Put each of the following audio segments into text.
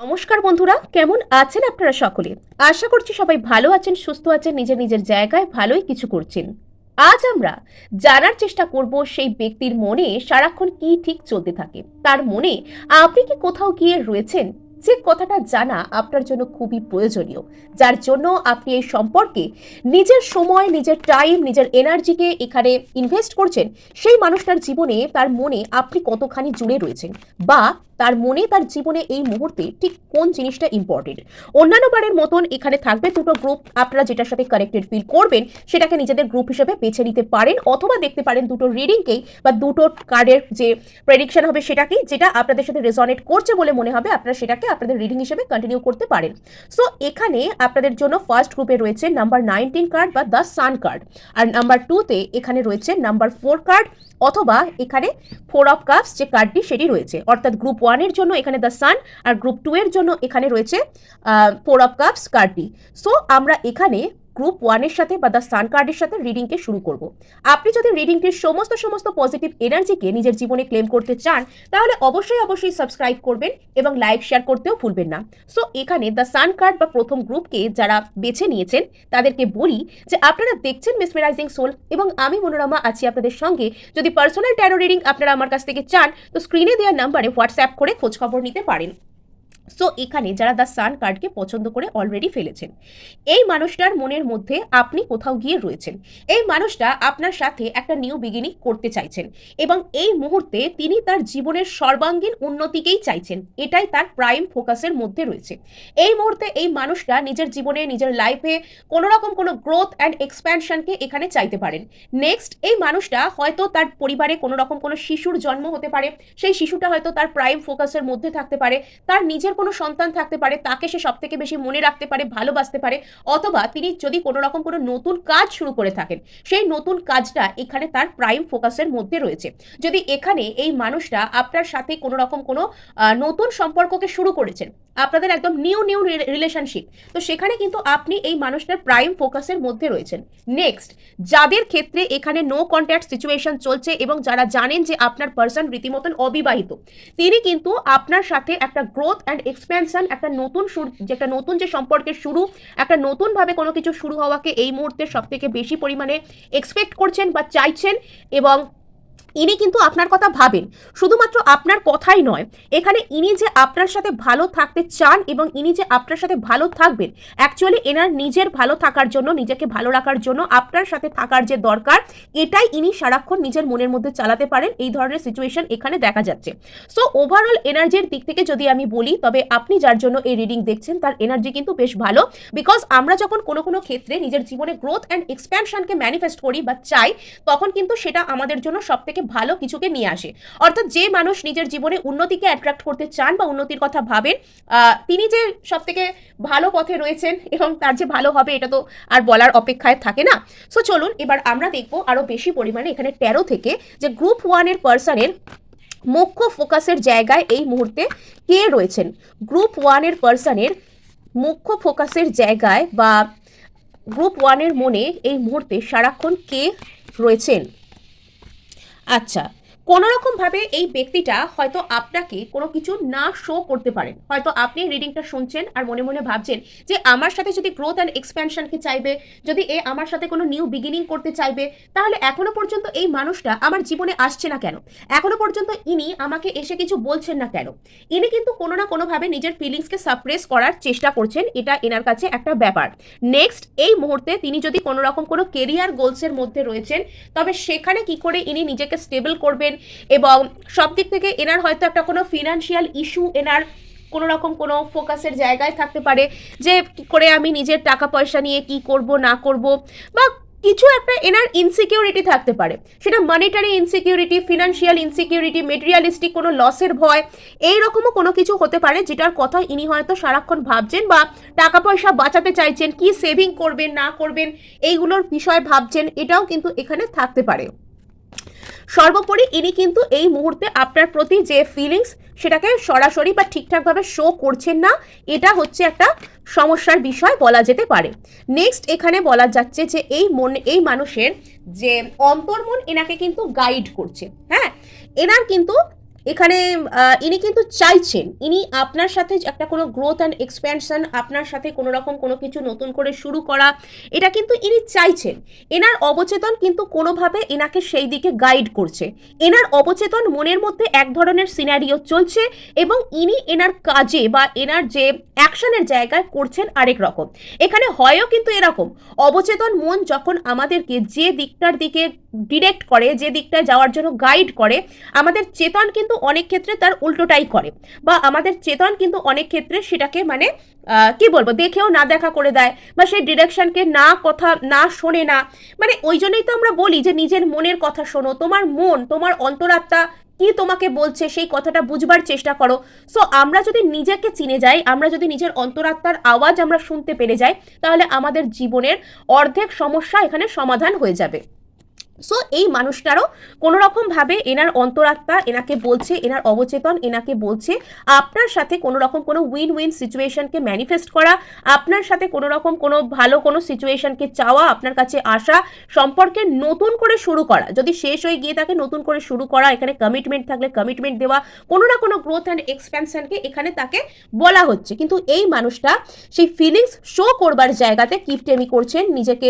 নমস্কার বন্ধুরা, কেমন আছেন আপনারা সকলে? আশা করছি সবাই ভালো আছেন, সুস্থ আছেন, নিজের নিজের জায়গায় ভালোই কিছু করছেন। আজ আমরা জানার চেষ্টা করব সেই ব্যক্তির মনে সারাক্ষণ কি ঠিক চলতে থাকে। তার মনে আপনি কি কোথাও গিয়ে রয়েছেন? যে কথাটা জানা আপনার জন্য খুবই প্রয়োজনীয়। যার জন্য আপনি এই সম্পর্কে নিজের সময়, নিজের টাইম নিজের এনার্জিকে এখানে ইনভেস্ট করছেন, সেই মানুষটার জীবনে তার মনে আপনি কতখানি জুড়ে রয়েছেন? বা তার মনে, তার জীবনে এই মুহূর্তে ঠিক কোন জিনিসটা ইম্পর্টেন্ট অন্যান্য বারের মতন এখানে থাকবে দুটো গ্রুপ আপনারা যেটার সাথে কানেক্টেড ফিল করবেন, সেটাকে নিজেদের গ্রুপ হিসেবে বেছে নিতে পারেন অথবা দেখতে পারেন দুটো রিডিংকেই বা দুটো কার্ডের যে প্রেডিকশন হবে সেটাকেই যেটা আপনাদের সাথে রেজনেট করছে বলে মনে হবে, আপনারা সেটাকে আপনাদের রিডিং হিসেবে কন্টিনিউ করতে পারেন। সো এখানে আপনাদের জন্য ফার্স্ট গ্রুপে রয়েছে নাম্বার নাইনটিন কার্ড বা দ্য সান কার্ড আর নাম্বার টুতে এখানে রয়েছে নাম্বার ফোর কার্ড অথবা এখানে ফোর অফ কাপস যে কার্ডটি সেটি রয়েছে। অর্থাৎ গ্রুপ ওয়ানের জন্য এখানে দ্য সান আর গ্রুপ টু এর জন্য এখানে রয়েছে ফোর অফ কাপস কার্ডটি। সো আমরা এখানে গ্রুপ ওয়ানের সাথে বা দ্য সান কার্ডের সাথে রিডিংকে শুরু করব। আপনি যদি রিডিংটির সমস্ত সমস্ত পজিটিভ এনার্জিকে নিজের জীবনে ক্লেম করতে চান, তাহলে অবশ্যই অবশ্যই সাবস্ক্রাইব করবেন এবং লাইক শেয়ার করতেও ভুলবেন না। সো এখানে দ্য সান কার্ড বা প্রথম গ্রুপকে যারা বেছে নিয়েছেন, তাদেরকে বলি যে আপনারা দেখছেন মিসমেরাইজিং সোল এবং আমি, মনোরমা, আছি আপনাদের সঙ্গে। যদি পার্সোনাল ট্যারো রিডিং আপনারা আমার কাছ থেকে চান, তো স্ক্রিনে দেওয়ার নাম্বারে হোয়াটসঅ্যাপ করে খোঁজখবর নিতে পারেন। সো এখানে যারা দ্য সান কার্ডকে পছন্দ করে অলরেডি ফেলেছেন। এই মানুষটার মনের মধ্যে আপনি কোথাও গিয়ে রয়েছেন। এই মানুষটা আপনার সাথে একটা নিউ বিগিনিং করতে চাইছেন এবং এই মুহূর্তে তিনি তার জীবনের সর্বাঙ্গীন উন্নতিকেই চাইছেন। এটাই তার প্রাইম ফোকাসের মধ্যে রয়েছে। এই মুহূর্তে এই মানুষটা নিজের জীবনে, নিজের লাইফে কোনো রকম কোনো গ্রোথ অ্যান্ড এক্সপ্যানশনকে এখানে চাইতে পারেন। নেক্সট এই মানুষটা হয়তো তার পরিবারে কোনো রকম কোনো শিশুর জন্ম হতে পারে। সেই শিশুটা হয়তো তার প্রাইম ফোকাসের মধ্যে থাকতে পারে। তার নিজের কোনো সন্তান থাকতে পারে, তাকে সে সব থেকে বেশি মনে রাখতে পারে, ভালোবাসতে পারে, অথবা তিনি যদি কোনো রকম কোনো নতুন কাজ শুরু করে থাকেন, সেই নতুন কাজটা এখানে তার প্রাইম ফোকাসের মধ্যে রয়েছে। যদি এখানে এই মানুষটা আপনার সাথে কোনো রকম কোনো নতুন সম্পর্ককে শুরু করেছেন আপনাদের একদম নিউ নিউ রিলেশনশিপ তো সেখানে কিন্তু আপনি এই মানুষটার প্রাইম ফোকাসের মধ্যে রয়েছেন। নেক্সট যাদের ক্ষেত্রে এখানে নো কন্ট্যাক্ট সিচুয়েশন চলছে এবং যারা জানেন যে আপনার পার্সন রীতিমতন অবিবাহিত, তিনি কিন্তু আপনার সাথে একটা গ্রোথ অ্যান্ড এক্সপেনশন একটা নতুন একটা নতুন যে সম্পর্কের শুরু, একটা নতুনভাবে কোনো কিছু শুরু হওয়াকে এই মুহূর্তে সব থেকে বেশি পরিমাণে এক্সপেক্ট করছেন বা চাইছেন এবং ইনি কিন্তু আপনার কথা ভাবেন। শুধুমাত্র আপনার কথাই নয়, এখানে ইনি যে আপনার সাথে ভালো থাকতে চান এবং ইনি যে আপনার সাথে ভালো থাকবেন অ্যাকচুয়ালি এনার নিজের ভালো থাকার জন্য, নিজেকে ভালো রাখার জন্য, আপনার সাথে থাকার যে দরকার, এটাই ইনি সারাক্ষণ নিজের মনের মধ্যে চালাতে পারেন। এই ধরনের সিচুয়েশন এখানে দেখা যাচ্ছে। সো ওভারঅল এনার্জির দিক থেকে যদি আমি বলি, তবে আপনি যার জন্য এই রিডিং দেখছেন, তার এনার্জি কিন্তু বেশ ভালো। বিকজ আমরা যখন কোনো কোনো ক্ষেত্রে নিজের জীবনে গ্রোথ অ্যান্ড এক্সপ্যানশনকে ম্যানিফেস্ট করি বা চাই, তখন কিন্তু সেটা আমাদের জন্য সব থেকে ভালো কিছুকে নিয়ে আসে। অর্থাৎ যে মানুষ নিজের জীবনে উন্নতিকে অ্যাট্রাক্ট করতে চান বা উন্নতির কথা ভাবেন তিনি যে সব থেকে ভালো পথে রয়েছেন এবং তার যে ভালো হবে এটা তো আর বলার অপেক্ষায় থাকে না। সো চলুন এবার আমরা দেখব আরও বেশি পরিমাণে এখানে তেরো থেকে যে গ্রুপ ওয়ানের পার্সনের মুখ্য ফোকাসের জায়গায় এই মুহূর্তে কে রয়েছেন? গ্রুপ ওয়ানের পার্সনের মুখ্য ফোকাসের জায়গায় বা গ্রুপ ওয়ানের মনে এই মুহূর্তে সারাক্ষণ কে রয়েছেন? আচ্ছা। কোনো রকমভাবে এই ব্যক্তিটা হয়তো আপনাকে কোনো কিছু না শো করতে পারেন। হয়তো আপনি রিডিংটা শুনছেন আর মনে মনে ভাবছেন যে আমার সাথে যদি গ্রোথ অ্যান্ড এক্সপ্যানশনকে চাইবে, যদি এ আমার সাথে কোনো নিউ বিগিনিং করতে চাইবে, তাহলে এখনও পর্যন্ত এই মানুষটা আমার জীবনে আসছে না কেন? এখনও পর্যন্ত ইনি আমাকে এসে কিছু বলছেন না কেন? ইনি কিন্তু কোনো না কোনোভাবে নিজের ফিলিংসকে সাপ্রেস করার চেষ্টা করছেন, এটা এনার কাছে একটা ব্যাপার। নেক্সট এই মুহূর্তে তিনি যদি কোনো রকম কোনো কেরিয়ার গোলসের মধ্যে রয়েছেন, তবে সেখানে কি করে ইনি নিজেকে স্টেবল করবেন এবং সব দিক থেকে এনার হয়তো একটা কোনো ফিনান্সিয়াল ইস্যু এনার কোনো রকম কোনো ফোকাসের জায়গায় থাকতে পারে যে কি করে আমি নিজের টাকা পয়সা নিয়ে কি করব, না করব বা কিছু একটা এনার ইনসিকিউরিটি থাকতে পারে। সেটা monetary insecurity financial insecurity materialistic কোনো লসের ভয় এই রকমও কোনো কিছু হতে পারে যেটার কথা ইনি হয়তো সারাক্ষণ ভাবছেন বা টাকা পয়সা বাঁচাতে চাইছেন, কি সেভিং করবেন, না করবেন, এইগুলোর বিষয়ে ভাবছেন, এটাও কিন্তু এখানে থাকতে পারে। সর্বোপরি ইনি কিন্তু এই মুহূর্তে আপনার প্রতি যে ফিলিংস সেটাকে সরাসরি বা ঠিকঠাকভাবে শো করছেন না, এটা হচ্ছে একটা সমস্যার বিষয় বলা যেতে পারে। নেক্সট এখানে বলা যাচ্ছে যে এই মন, এই মানুষের যে অন্তর্মন এনাকে কিন্তু গাইড করছে। হ্যাঁ এনার কিন্তু এখানে ইনি কিন্তু চাইছেন, ইনি আপনার সাথে একটা কোনো গ্রোথ অ্যান্ড এক্সপ্যানশন আপনার সাথে কোনো রকম কোনো কিছু নতুন করে শুরু করা, এটা কিন্তু ইনি চাইছেন। এনার অবচেতন কিন্তু কোনোভাবে এনাকে সেই দিকে গাইড করছে। এনার অবচেতন মনের মধ্যে এক ধরনের সিনারিও চলছে এবং ইনি এনার কাজে বা এনার যে অ্যাকশনের জায়গায় করছেন আরেক রকম। এখানে হয়ও কিন্তু এরকম। অবচেতন মন যখন আমাদেরকে যে দিকটার দিকে ডিরেক্ট করে, যে দিকটায় যাওয়ার জন্য গাইড করে, আমাদের চেতন কিন্তু অনেক ক্ষেত্রে তার উল্টোটাই করে। বা আমাদের চেতন কিন্তু অনেক ক্ষেত্রে সেটাকে মানে কি বলব, দেখেও না দেখা করে দেয়, বা সেই ডিরেকশনকে না কথা, না শোনে না। মানে ওই জন্যই তো আমরা বলি যে, নিজের মনের কথা শোনো, তোমার মন, তোমার অন্তরাত্মা কি তোমাকে বলছে, সেই কথাটা বুঝবার চেষ্টা করো। সো আমরা যদি নিজেকে চিনে যাই, আমরা যদি নিজের অন্তরাত্মার আওয়াজ আমরা শুনতে পেরে যাই, তাহলে আমাদের জীবনের অর্ধেক সমস্যা এখানে সমাধান হয়ে যাবে। সো এই মানুষটারও কোনো রকমভাবে এনার অন্তরাত্মা, এনাকে বলছে, এনার অবচেতন, এনাকে বলছে, আপনার সাথে কোনো রকম কোনো উইন উইন সিচুয়েশনকে ম্যানিফেস্ট করা, আপনার সাথে কোনো রকম কোনো ভালো কোনো সিচুয়েশনকে চাওয়া, আপনার কাছে আসা, সম্পর্কে নতুন করে শুরু করা। যদি শেষ হয়ে গিয়ে থাকে নতুন করে শুরু করা, এখানে কমিটমেন্ট থাকলে কমিটমেন্ট দেওয়া, কোনো না কোনো গ্রোথ অ্যান্ড এক্সপ্যানশনকে এখানে তাকে বলা হচ্ছে। কিন্তু এই মানুষটা সেই ফিলিংস শো করবার জায়গাতে কিপটেমি করছেন, নিজেকে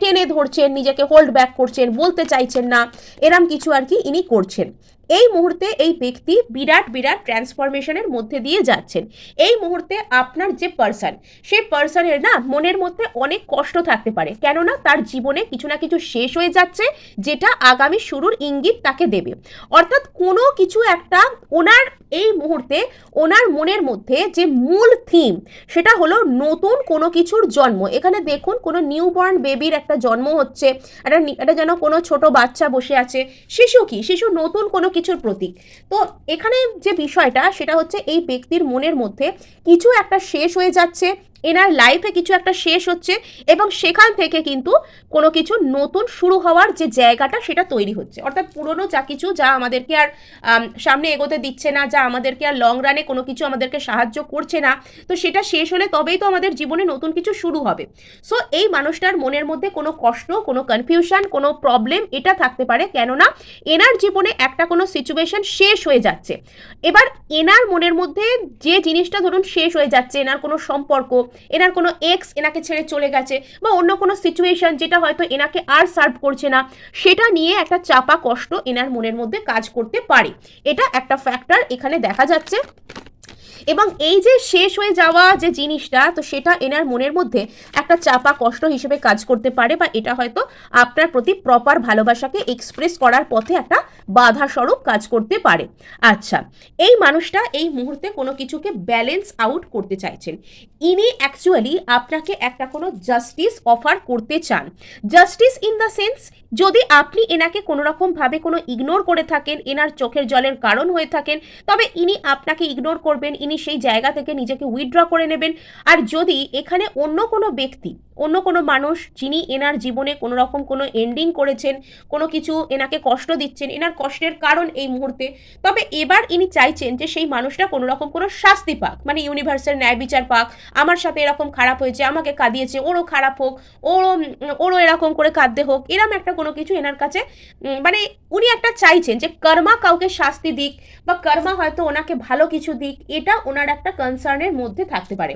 টেনে- ধরছেন, নিজেকে হোল্ড ব্যাক করছেন, বলতে চাইছেন না, এরম কিছু আর কি ইনি করছেন। এই মুহূর্তে এই ব্যক্তি বিরাট বিরাট ট্রান্সফরমেশনের মধ্যে দিয়ে যাচ্ছেন। এই মুহূর্তে আপনার যে পার্সন সেই পার্সনের না মনের মধ্যে অনেক কষ্ট থাকতে পারে। কেননা তার জীবনে কিছু না কিছু শেষ হয়ে যাচ্ছে, যেটা আগামী শুরুর ইঙ্গিত তাকে দেবে। অর্থাৎ কোনো কিছু একটা ওনার এই মুহূর্তে, ওনার মনের মধ্যে যে মূল থিম সেটা হলো নতুন কোনো কিছুর জন্ম। এখানে দেখুন, কোনো নিউবর্ন বেবির একটা জন্ম হচ্ছে, একটা একটা যেন কোনো ছোট বাচ্চা বসে আছে। শিশু কি? শিশু নতুন কোনো কিছুর প্রতীক। তো এখানে যে বিষয়টা, সেটা হচ্ছে এই ব্যক্তির মনের মধ্যে কিছু একটা শেষ হয়ে যাচ্ছে এনার লাইফে কিছু একটা শেষ হচ্ছে এবং সেখান থেকে কিন্তু কোনো কিছু নতুন শুরু হওয়ার যে জায়গাটা সেটা তৈরি হচ্ছে। অর্থাৎ পুরনো যা কিছু যা আমাদেরকে আর সামনে এগোতে দিচ্ছে না, যা আমাদেরকে আর লং রানে কোনো কিছু আমাদেরকে সাহায্য করছে না, তো সেটা শেষ হলে তবেই তো আমাদের জীবনে নতুন কিছু শুরু হবে। সো এই মানুষটার মনের মধ্যে কোনো কষ্ট, কোনো কনফিউশন কোনো প্রবলেম এটা থাকতে পারে কেননা এনার জীবনে একটা কোনো সিচুয়েশন শেষ হয়ে যাচ্ছে। এবার এনার মনের মধ্যে যে জিনিসটা ধরুন শেষ হয়ে যাচ্ছে, এনার কোনো সম্পর্ক এনার কোনো এক্স এনাকে ছেড়ে চলে গেছে বা অন্য কোনো সিচুয়েশন যেটা হয়তো এনাকে আর সার্ভ করছে না, সেটা নিয়ে একটা চাপা কষ্ট এনার মনের মধ্যে কাজ করতে পারে। এটা একটা ফ্যাক্টর এখানে দেখা যাচ্ছে। এবং এই যে শেষ হয়ে যাওয়া যে জিনিসটা, তো সেটা এনার মনের মধ্যে একটা চাপা কষ্ট হিসেবে কাজ করতে পারে বা এটা হয়তো আপনার প্রতি প্রপার ভালোবাসাকে এক্সপ্রেস করার পথে একটা বাধা স্বরূপ কাজ করতে পারে। আচ্ছা এই মানুষটা এই মুহূর্তে কোনো কিছুকে ব্যালেন্স আউট করতে চাইছেন। ইনি অ্যাকচুয়ালি আপনাকে একটা কোনো জাস্টিস অফার করতে চান। জাস্টিস ইন দ্য সেন্স যদি আপনি এনাকে কোনো রকমভাবে কোনো ইগনোর করে থাকেন, এনার চোখের জলের কারণ হয়ে থাকেন, তবে ইনি আপনাকে ইগনোর করবেন, ইনি সেই জায়গা থেকে নিজেকে উইথড্র করে নেবেন। আর যদি এখানে অন্য কোনো ব্যক্তি অন্য কোনো মানুষ যিনি এনার জীবনে কোনো রকম কোনো এন্ডিং করেছেন, কোনো কিছু এনাকে কষ্ট দিচ্ছেন, এনার কষ্টের কারণ এই মুহূর্তে। তবে এবার ইনি চাইছেন যে সেই মানুষটা কোনো রকম কোনো শাস্তি পাক মানে ইউনিভার্সের ন্যায় বিচার পাক। আমার সাথে এরকম খারাপ হয়েছে, আমাকে কাঁদিয়েছে, ওরও খারাপ হোক, ওরও ওরও এরকম করে কাঁদতে হোক, এরম একটা কোনো কিছু এনার কাছে মানে উনি একটা চাইছেন যে কর্মা কাউকে শাস্তি দিক বা কর্মা হয়তো ওনাকে ভালো কিছু দিক, এটা ওনার একটা কনসার্নের মধ্যে থাকতে পারে।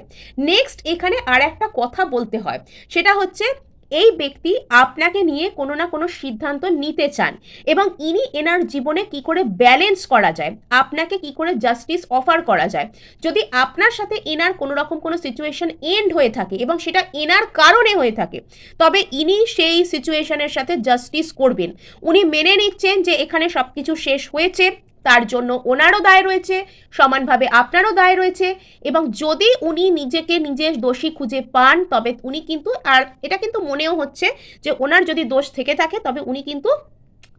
নেক্সট এখানে আর একটা কথা বলতে হয়। সেটা হচ্ছে, এই ব্যক্তি আপনাকে নিয়ে কোনো না কোনো সিদ্ধান্ত নিতে চান এবং ইনি এনার জীবনে কি করে ব্যালেন্স করা যায়, আপনাকে কি করে জাস্টিস অফার করা যায়। যদি আপনার সাথে এনার কোনো রকম কোনো সিচুয়েশন এন্ড হয়ে থাকে এবং সেটা এনার কারণে হয়ে থাকে, তবে ইনি সেই সিচুয়েশনের সাথে জাস্টিস করবেন। উনি মেনে নিচ্ছেন যে এখানে সব কিছু শেষ হয়েছে তার জন্য ওনারও দায় রয়েছে, সমানভাবে আপনারও দায় রয়েছে এবং যদি উনি নিজেকে নিজের দোষী খুঁজে পান, তবে উনি কিন্তু আর এটা কিন্তু মনেও হচ্ছে যে ওনার যদি দোষ থেকে থাকে, তবে উনি কিন্তু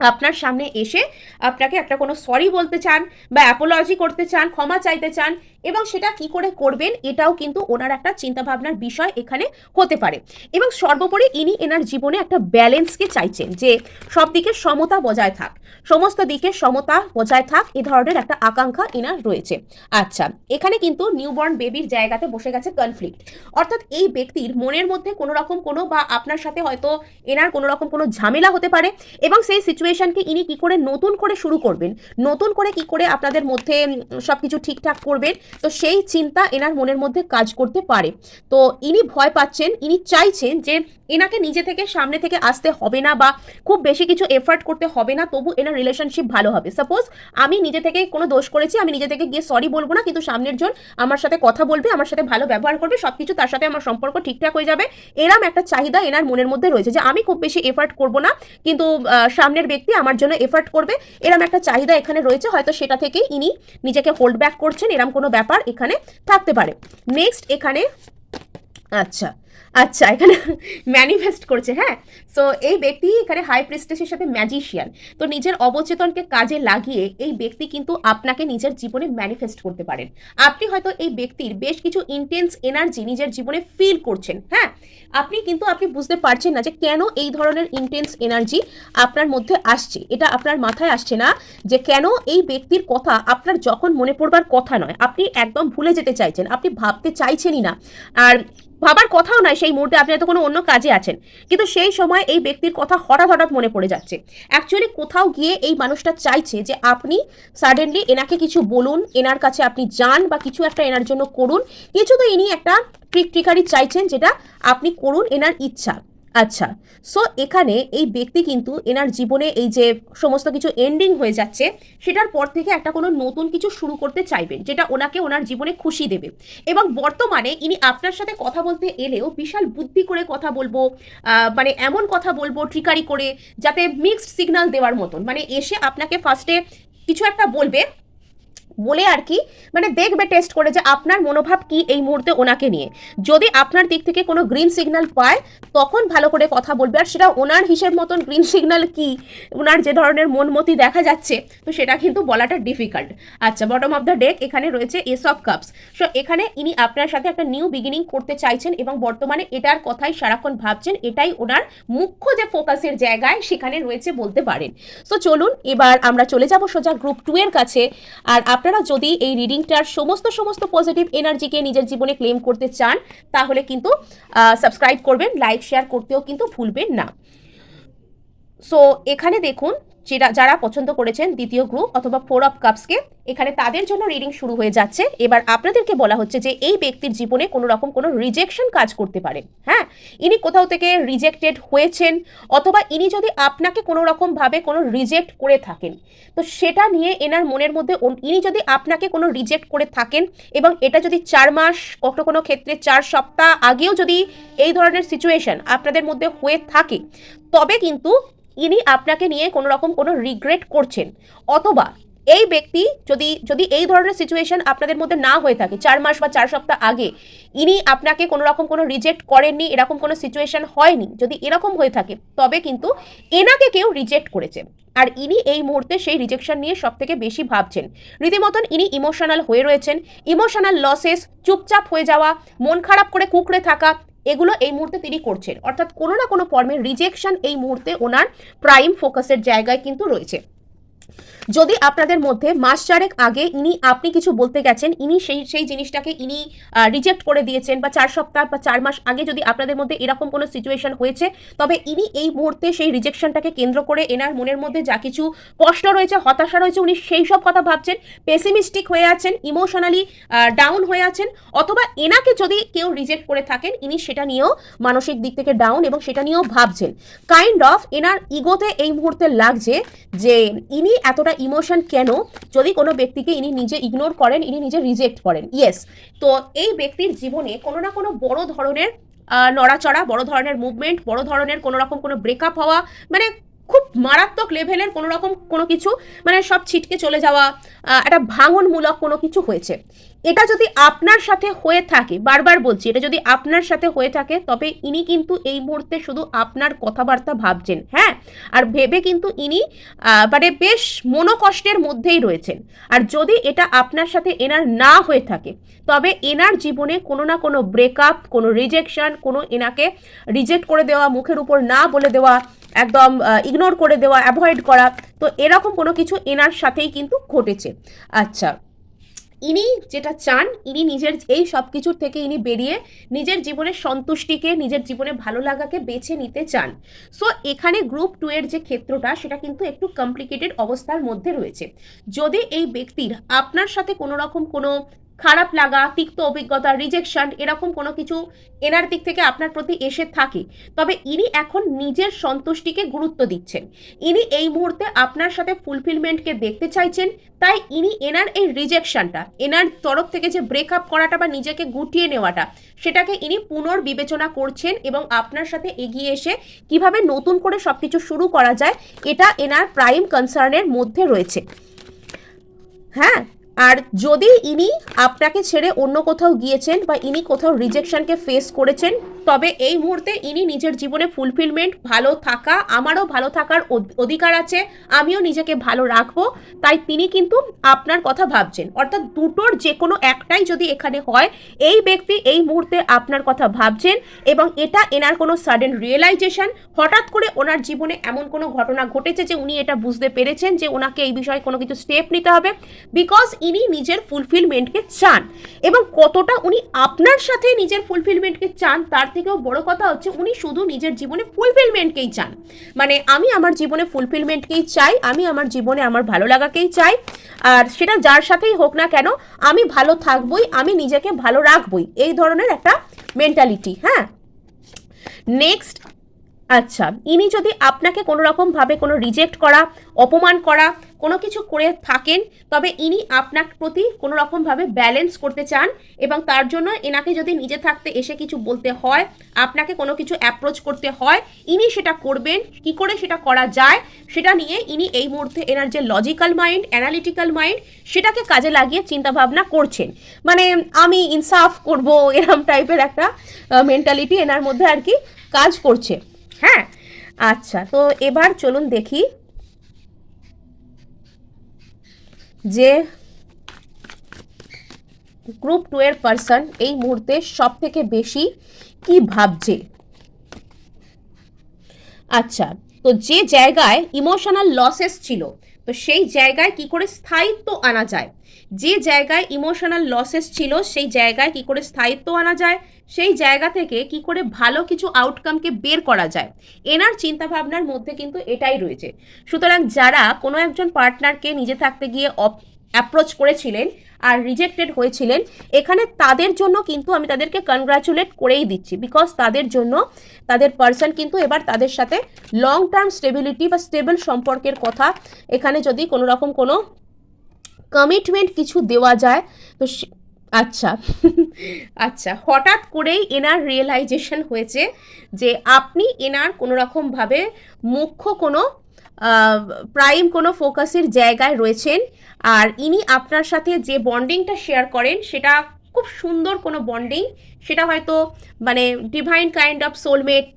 আপনার সামনে এসে আপনাকে একটা কোনো সরি বলতে চান বা অ্যাপোলজি করতে চান, ক্ষমা চাইতে চান এবং সেটা কি করে করবেন এটাও কিন্তু ওনার একটা চিন্তাভাবনার বিষয় এখানে হতে পারে। এবং সর্বোপরি ইনি এনার জীবনে একটা ব্যালেন্সকে চাইছেন যে সব দিকে সমতা বজায় থাক, সমস্ত দিকে সমতা বজায় থাক, এ ধরনের একটা আকাঙ্ক্ষা এনার রয়েছে। আচ্ছা এখানে কিন্তু নিউবর্ন বেবির জায়গাতে বসে গেছে কনফ্লিক্ট অর্থাৎ এই ব্যক্তির মনের মধ্যে কোনো রকম কোনো বা আপনার সাথে হয়তো এনার কোনো রকম কোনো ঝামেলা হতে পারে এবং সেই সিচুয়েশনকে ইনি কি করে নতুন করে শুরু করবেন, নতুন করে কি করে আপনাদের মধ্যে সব কিছু ঠিকঠাক করবেন তো সেই চিন্তা এনার মনের মধ্যে কাজ করতে পারে। তো ইনি ভয় পাচ্ছেন, ইনি চাইছেন যে এনাকে নিজে থেকে সামনে থেকে আসতে হবে না বা খুব বেশি কিছু এফার্ট করতে হবে না, তবু এনার রিলেশনশিপ ভালো হবে। সাপোজ আমি নিজে থেকে কোনো দোষ করেছি, আমি নিজে থেকে গিয়ে সরি বলব না, কিন্তু সামনের জন আমার সাথে কথা বলবে, আমার সাথে ভালো ব্যবহার করবে সব কিছু তার সাথে আমার সম্পর্ক ঠিকঠাক হয়ে যাবে। এরম একটা চাহিদা এনার মনের মধ্যে রয়েছে যে আমি খুব বেশি এফার্ট করব না, কিন্তু সামনের ব্যক্তি আমার জন্য এফার্ট করবে। এরম একটা চাহিদা এখানে রয়েছে, হয়তো সেটা থেকেই ইনি নিজেকে হোল্ড ব্যাক করছেন, এরম কোনো ব্যাপার এখানে থাকতে পারে। নেক্সট এখানে আচ্ছা আচ্ছা এখানে ম্যানিফেস্ট করছে হ্যাঁ? সো এই ব্যক্তি এখানে হাই প্রেস্টেসের সাথে ম্যাজিশিয়ান তো নিজের অবচেতনকে কাজে লাগিয়ে এই ব্যক্তি কিন্তু আপনাকে নিজের জীবনে ম্যানিফেস্ট করতে পারেন। আপনি হয়তো এই ব্যক্তির বেশ কিছু ইন্টেন্স এনার্জি নিজের জীবনে ফিল করছেন হ্যাঁ? আপনি কিন্তু, আপনি বুঝতে পারছেন না যে কেন এই ধরনের ইন্টেন্স এনার্জি আপনার মধ্যে আসছে। এটা আপনার মাথায় আসছে না যে কেন এই ব্যক্তির কথা আপনার যখন মনে পড়বার কথা নয়, আপনি একদম ভুলে যেতে চাইছেন, আপনি ভাবতে চাইছেনই না। আর ভাবার কথাও নয়, সেই মুহূর্তে আপনি হয়তো কোনো অন্য কাজে আছেন। কিন্তু সেই সময় এই ব্যক্তির কথা হঠাৎ হঠাৎ মনে পড়ে যাচ্ছে। অ্যাকচুয়ালি কোথাও গিয়ে এই মানুষটা চাইছে যে আপনি সাডেনলি এনাকে কিছু বলুন, এনার কাছে আপনি যান বা কিছু একটা এনার জন্য করুন। কিছু তো ইনি একটা ট্রিক ট্রিকারি চাইছেন যেটা আপনি করুন এনার ইচ্ছা। আচ্ছা সো এখানে এই ব্যক্তি কিন্তু এনার জীবনে এই যে সমস্ত কিছু এন্ডিং হয়ে যাচ্ছে, সেটার পর থেকে একটা কোনো নতুন কিছু শুরু করতে চাইবেন, যেটা ওনাকে ওনার জীবনে খুশি দেবে। এবং বর্তমানে ইনি আপনার সাথে কথা বলতে এলেও বিশাল বুদ্ধি করে কথা বলব মানে এমন কথা বলব ট্রিকারি করে, যাতে মিক্সড সিগন্যাল দেওয়ার মতন। মানে এসে আপনাকে ফার্স্টে কিছু একটা বলবে বলে আর কি মানে দেখবে টেস্ট করে যে আপনার মনোভাব কি এই মুহূর্তে ওনাকে নিয়ে। যদি আপনার দিক থেকে কোনো গ্রিন সিগন্যাল পায়, তখন ভালো করে কথা বলবে। আর সেটা ওনার হিসেব মতন গ্রিন সিগন্যাল কি, ওনার যে ধরনের মনমতি দেখা যাচ্ছে, তো সেটা কিন্তু বলাটা ডিফিকাল্ট আচ্ছা বটম অফ দ্য ডেক এখানে রয়েছে এস অফ কাপস সো এখানে ইনি আপনার সাথে একটা নিউ বিগিনিং করতে চাইছেন এবং বর্তমানে এটার কথাই সারাক্ষণ ভাবছেন, এটাই ওনার মুখ্য যে ফোকাসের জায়গায় সেখানে রয়েছে বলতে পারেন। সো চলুন, এবার আমরা চলে যাব সোজা গ্রুপ টু এর কাছে। আর আপনারা যদি এই রিডিংটার সমস্ত সমস্ত পজিটিভ এনার্জিকে নিজের জীবনে ক্লেম করতে চান, তাহলে কিন্তু সাবস্ক্রাইব করবেন লাইক শেয়ার করতেও কিন্তু ভুলবেন না। সো এখানে দেখুন যেটা যারা পছন্দ করেছেন দ্বিতীয় গ্রুপ অথবা ফোর অফ কাপসকে এখানে তাদের জন্য রিডিং শুরু হয়ে যাচ্ছে। এবার আপনাদেরকে বলা হচ্ছে যে এই ব্যক্তির জীবনে কোনো রকম কোনো রিজেকশন কাজ করতে পারে। হ্যাঁ ইনি কোথাও থেকে রিজেক্টেড হয়েছেন অথবা ইনি যদি আপনাকে কোনো রকমভাবে কোনো রিজেক্ট করে থাকেন, তো সেটা নিয়ে এনার মনের মধ্যে ইনি যদি আপনাকে কোনো রিজেক্ট করে থাকেন এবং এটা যদি চার মাস কখনো কোনো ক্ষেত্রে চার সপ্তাহ আগেও যদি এই ধরনের সিচুয়েশন আপনাদের মধ্যে হয়ে থাকে, তবে কিন্তু ইনি আপনাকে নিয়ে কোনো রকম কোনো রিগ্রেট করছেন। অথবা এই ব্যক্তি যদি যদি এই ধরনের সিচুয়েশন আপনাদের মধ্যে না হয়ে থাকে, চার মাস বা চার সপ্তাহ আগে, ইনি আপনাকে কোনো রকম কোনো রিজেক্ট করেননি, এরকম কোনো সিচুয়েশন হয়নি, যদি এরকম হয়ে থাকে, তবে কিন্তু এনাকে কেউ রিজেক্ট করেছে। আর ইনি এই মুহূর্তে সেই রিজেকশন নিয়ে সব থেকে বেশি ভাবছেন। রীতিমতন ইনি ইমোশনাল হয়ে রয়েছেন ইমোশনাল লসেস চুপচাপ হয়ে যাওয়া, মন খারাপ করে কুকড়ে থাকা এগুলো এই মুহূর্তে তিনি করছেন। অর্থাৎ কোনো না কোনো ফর্মের রিজেকশন এই মুহূর্তে ওনার প্রাইম ফোকাসের জায়গায় কিন্তু রয়েছে। যদি আপনাদের মধ্যে মাস চারেক আগে ইনি, আপনি কিছু বলতে গেছেন, ইনি সেই সেই জিনিসটাকে ইনি রিজেক্ট করে দিয়েছেন বা চার সপ্তাহ বা চার মাস আগে যদি আপনাদের মধ্যে এরকম কোনো সিচুয়েশন হয়েছে, তবে ইনি এই মুহূর্তে সেই রিজেকশনটাকে কেন্দ্র করে এনার মনের মধ্যে যা কিছু কষ্ট রয়েছে, হতাশা রয়েছে, উনি সেই সব কথা ভাবছেন পেসিমিস্টিক হয়ে আছেন ইমোশনালি ডাউন হয়ে আছেন, অথবা এনাকে যদি কেউ রিজেক্ট করে থাকেন, ইনি সেটা নিয়েও মানসিক দিক থেকে ডাউন এবং সেটা নিয়েও ভাবছেন। কাইন্ড অফ এনার ইগোতে এই মুহূর্তে লাগছে যে, ইনি এতটা ইমোশন কেন? যদি কোনো ব্যক্তিকে ইনি নিজে ইগনোর করেন, ইনি নিজে রিজেক্ট করেন। ইয়েস তো এই ব্যক্তির জীবনে কোনো না কোনো বড় ধরনের নড়াচড়া, বড় ধরনের মুভমেন্ট বড় ধরনের কোনো রকম কোনো ব্রেকআপ হওয়া মানে খুব মারাত্মক লেভেলের কোনো রকম কোনো কিছু মানে সব ছিটকে চলে যাওয়া একটা ভাঙনমূলক কোনো কিছু হয়েছে। এটা যদি আপনার সাথে হয়ে থাকে, বারবার বলছি, এটা যদি আপনার সাথে হয়ে থাকে, তবে ইনি কিন্তু এই মুহূর্তে শুধু আপনার কথাবার্তা ভাবছেন হ্যাঁ? আর ভেবে কিন্তু ইনি মানে বেশ মনোকষ্টের মধ্যেই রয়েছেন। আর যদি এটা আপনার সাথে এনার না হয়ে থাকে, তবে এনার জীবনে কোনো না কোনো ব্রেকআপ কোনো রিজেকশন কোনো এনাকে রিজেক্ট করে দেওয়া, মুখের উপর না বলে দেওয়া একদম ইগনোর করে দেওয়া অ্যাভয়েড করা, তো এরকম কোনো কিছু এনার সাথেই কিন্তু ঘটেছে। আচ্ছা ইনি যেটা চান, ইনি নিজের এই সব কিছুর থেকে ইনি বেরিয়ে নিজের জীবনের সন্তুষ্টিকে, নিজের জীবনে ভালো লাগাকে বেছে নিতে চান। সো এখানে গ্রুপ টু এর যে ক্ষেত্রটা, সেটা কিন্তু একটু কমপ্লিকেটেড অবস্থার মধ্যে রয়েছে। যদি এই ব্যক্তির আপনার সাথে কোনো রকম কোনো খারাপ লাগা, তিক্ত অভিজ্ঞতা রিজেকশন এরকম কোনো কিছু এনার দিক থেকে আপনার প্রতি এসে থাকে। তবে ইনি এখন নিজের সন্তুষ্টিকে গুরুত্ব দিচ্ছেন। ইনি এই মুহূর্তে আপনার সাথে ফুলফিলমেন্টকে দেখতে চাইছেন, তাই ইনি এনার এই রিজেকশনটা এনার তরফ থেকে যে ব্রেকআপ করাটা বা নিজেকে গুটিয়ে নেওয়াটা, সেটাকে ইনি পুনর্বিবেচনা করছেন এবং আপনার সাথে এগিয়ে এসে কীভাবে নতুন করে সব কিছু শুরু করা যায়, এটা এনার প্রাইম কনসার্নের মধ্যে রয়েছে। হ্যাঁ আর যদি ইনি আপনাকে ছেড়ে অন্য কোথাও গিয়েছেন বা ইনি কোথাও রিজেকশনকে ফেস করেছেন, তবে এই মুহূর্তে ইনি নিজের জীবনে ফুলফিলমেন্ট ভালো থাকা, আমারও ভালো থাকার অধিকার আছে, আমিও নিজেকে ভালো রাখব, তাই তিনি কিন্তু আপনার কথা ভাবছেন। অর্থাৎ দুটোর যে কোনো একটাই যদি এখানে হয়, এই ব্যক্তি এই মুহূর্তে আপনার কথা ভাবছেন এবং এটা এনার কোনো সাডেন রিয়েলাইজেশন হঠাৎ করে ওনার জীবনে এমন কোনো ঘটনা ঘটেছে যে উনি এটা বুঝতে পেরেছেন যে ওনাকে এই বিষয়ে কোনো কিছু স্টেপ নিতে হবে। বিকজ ইনি নিজের ফুলফিলমেন্টকে চান এবং কতটা উনি আপনার সাথে নিজের ফুলফিলমেন্টকে চান তার থেকেও বড় কথা হচ্ছে উনি শুধু নিজের জীবনে ফুলফিলমেন্টকেই চান। মানে আমি আমার জীবনে ফুলফিলমেন্টকেই চাই, আমি আমার জীবনে আমার ভালো লাগাকেই চাই, আর সেটা যার সাথেই হোক না কেন, আমি ভালো থাকবই, আমি নিজেকে ভালো রাখবই। এই ধরনের একটা মেন্টালিটি হ্যাঁ? নেক্সট আচ্ছা ইনি যদি আপনাকে কোনো রকমভাবে কোনো রিজেক্ট করা, অপমান করা, কোনো কিছু করে থাকেন, তবে ইনি আপনার প্রতি কোনো রকমভাবে ব্যালেন্স করতে চান এবং তার জন্য এনাকে যদি নিজে থাকতে এসে কিছু বলতে হয়, আপনাকে কোনো কিছু অ্যাপ্রোচ করতে হয়, ইনি সেটা করবেন, কি করে সেটা করা যায়, সেটা নিয়ে ইনি এই মুহূর্তে এনার যে লজিক্যাল মাইন্ড অ্যানালিটিক্যাল মাইন্ড সেটাকে কাজে লাগিয়ে চিন্তাভাবনা করছেন। মানে আমি ইনসাফ করব, এরম টাইপের একটা মেন্টালিটি এনার মধ্যে আর কি কাজ করছে। হ্যাঁ? আচ্ছা তো এবার চলুন দেখি যে গ্রুপ টু এর পার্সন এই মুহূর্তে সব থেকে বেশি কি ভাবছে। আচ্ছা তো যে জায়গায় ইমোশনাল লসেস ছিল তো সেই জায়গায় কি করে স্থায়িত্ব আনা যায়? যে জায়গায় ইমোশনাল লসেস ছিল, সেই জায়গায় কি করে স্থায়িত্ব আনা যায়? সেই জায়গা থেকে কি করে ভালো কিছু আউটকামকে বের করা যায়? এনার চিন্তাভাবনার মধ্যে কিন্তু এটাই রয়েছে। সুতরাং যারা কোনো একজন পার্টনারকে নিজে থাকতে গিয়ে অ্যাপ্রোচ করেছিলেন আর রিজেক্টেড হয়েছিলেন, এখানে তাদের জন্য কিন্তু আমি তাদেরকে কনগ্রাচুলেট করেই দিচ্ছি বিকজ তাদের জন্য, তাদের পার্সন কিন্তু এবার তাদের সাথে লং টার্ম স্টেবিলিটি বা স্টেবল সম্পর্কের কথা, এখানে যদি কোনো রকম কোনো কমিটমেন্ট কিছু দেওয়া যায়, তো আচ্ছা আচ্ছা হঠাৎ করেই এনার রিয়েলাইজেশন হয়েছে যে আপনি এনার কোনো রকমভাবে মুখ্য কোনো প্রাইম কোনো ফোকাসের জায়গায় রয়েছেন আর ইনি আপনার সাথে যে বন্ডিংটা শেয়ার করেন, সেটা খুব সুন্দর কোনো বন্ডিং। সেটা হয়তো মানে divine kind of soulmate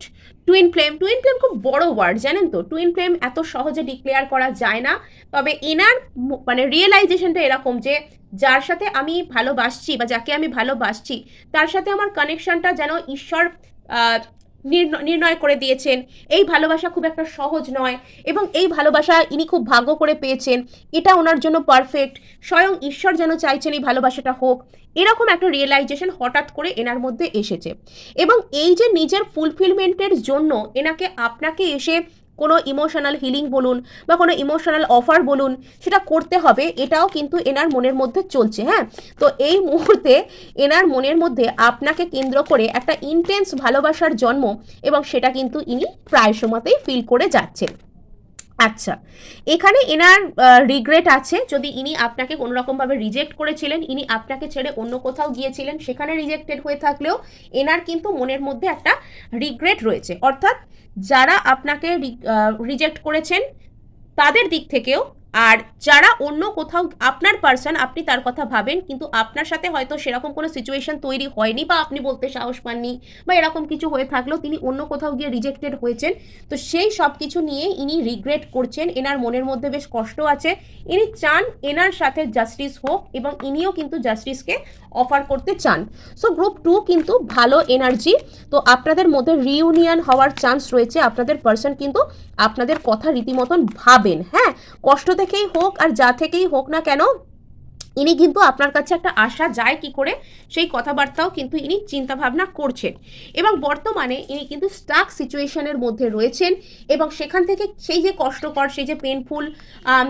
twin flame twin flame খুব বড় ওয়ার্ড জানেন তো? টুইন ফ্লেম এত সহজে ডিক্লেয়ার করা যায় না। তবে এনার মানে রিয়েলাইজেশনটা এরকম যে, যার সাথে আমি ভালোবাসছি বা যাকে আমি ভালোবাসছি, তার সাথে আমার কানেকশনটা যেন ঈশ্বর নির্ণয় করে দিয়েছেন। এই ভালোবাসা খুব একটা সহজ নয় এবং এই ভালোবাসা ইনি খুব ভাগ্য করে পেয়েছেন। এটা ওনার জন্য পারফেক্ট স্বয়ং ঈশ্বর যেন চাইছেন এই ভালোবাসাটা হোক। এরকম একটা রিয়েলাইজেশন হঠাৎ করে এনার মধ্যে এসেছে। এবং এই যে নিজের ফুলফিলমেন্টের জন্য এনাকে আপনাকে এসে কোনো ইমোশনাল হিলিং বলুন বা কোনো ইমোশনাল অফার বলুন, সেটা করতে হবে। এটাও কিন্তু এনার মনের মধ্যে চলছে হ্যাঁ? তো এই মুহূর্তে এনার মনের মধ্যে আপনাকে কেন্দ্র করে একটা ইন্টেন্স ভালোবাসার জন্ম এবং সেটা কিন্তু ইনি প্রায় সময়তেই ফিল করে যাচ্ছেন। আচ্ছা এখানে এনার রিগ্রেট আছে, যদি ইনি আপনাকে কোনো রকমভাবে রিজেক্ট করেছিলেন, ইনি আপনাকে ছেড়ে অন্য কোথাও গিয়েছিলেন, সেখানে রিজেক্টেড হয়ে থাকলেও এনার কিন্তু মনের মধ্যে একটা রিগ্রেট রয়েছে। অর্থাৎ যারা আপনাকে রিজেক্ট করেছেন, তাদের দিক থেকেও আর যারা অন্য কোথাও আপনার পার্সন আপনি তার কথা ভাবেন, কিন্তু আপনার সাথে হয়তো সেরকম কোনো সিচুয়েশন তৈরি হয়নি বা আপনি বলতে সাহস পাননি বা এরকম কিছু হয়ে থাকলেও তিনি অন্য কোথাও গিয়ে রিজেক্টেড হয়েছেন। তো সেই সব কিছু নিয়ে ইনি রিগ্রেট করছেন। এনার মনের মধ্যে বেশ কষ্ট আছে। ইনি চান এনার সাথে জাস্টিস হোক এবং ইনিও কিন্তু জাস্টিসকে অফার করতে চান। সো গ্রুপ টু কিন্তু ভালো এনার্জি তো আপনাদের মধ্যে রিউনিয়ন হওয়ার চান্স রয়েছে। আপনাদের পার্সন কিন্তু আপনাদের কথা রীতিমতন ভাবেন। হ্যাঁ কষ্ট থেকেই হোক আর যা থেকেই হোক না কেন, ইনি কিন্তু আপনার কাছে একটা আশা যায় কি করে? সেই কথাবার্তাও কিন্তু ইনি চিন্তা ভাবনা করছেন। এবং বর্তমানে ইনি কিন্তু স্টাক সিচুয়েশনের মধ্যে রয়েছেন এবং সেখান থেকে সেই যে কষ্টকর, সেই যে পেনফুল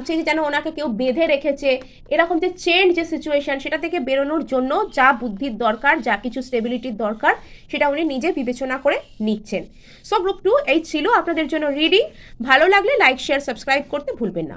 সেই যে যেন ওনাকে কেউ বেঁধে রেখেছে, এরকম যে চেঞ্জ যে সিচুয়েশন সেটা থেকে বেরোনোর জন্য যা বুদ্ধির দরকার, যা কিছু স্টেবিলিটির দরকার, সেটা উনি নিজে বিবেচনা করে নিচ্ছেন। সো গ্রুপ টু এই ছিল আপনাদের জন্য রিডিং ভালো লাগলে লাইক শেয়ার সাবস্ক্রাইব করতে ভুলবেন না।